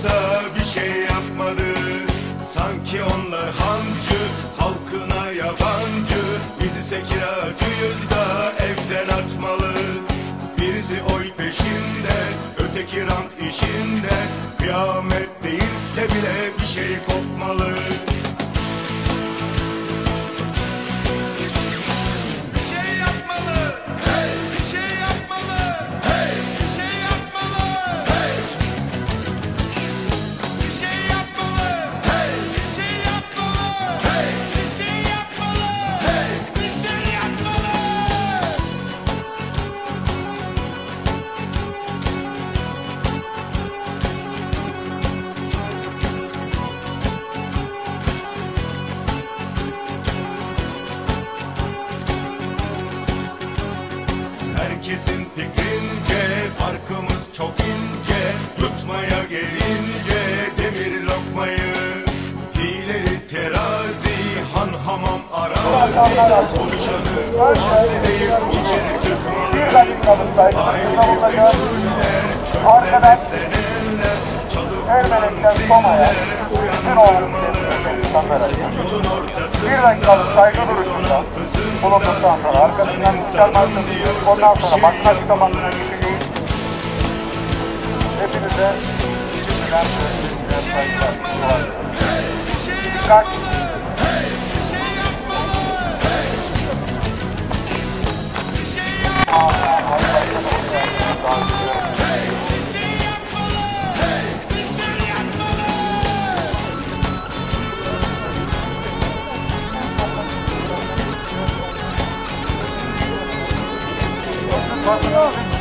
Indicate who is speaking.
Speaker 1: oysa bir şey yapmadı. Sanki onlar hancı Halkına yabancı. Bizi sekiracıyız da Evden atmalı. Birisi oy peşinde Öteki rant işinde. Kıyamet değilse bile Bir şey kopmalı Bir Aile
Speaker 2: savunacak.
Speaker 1: meçhuller çölde
Speaker 2: Arkadan Ermenek'ten Soma'ya bütün
Speaker 1: ortasında
Speaker 2: bir dakikalık saygı duruşunda bulunduktan sonra arkasından dinleyip ondan sonra basın açıklamasına gideceğiz. Hepinize şimdiden saygılar. Dikkat! Come.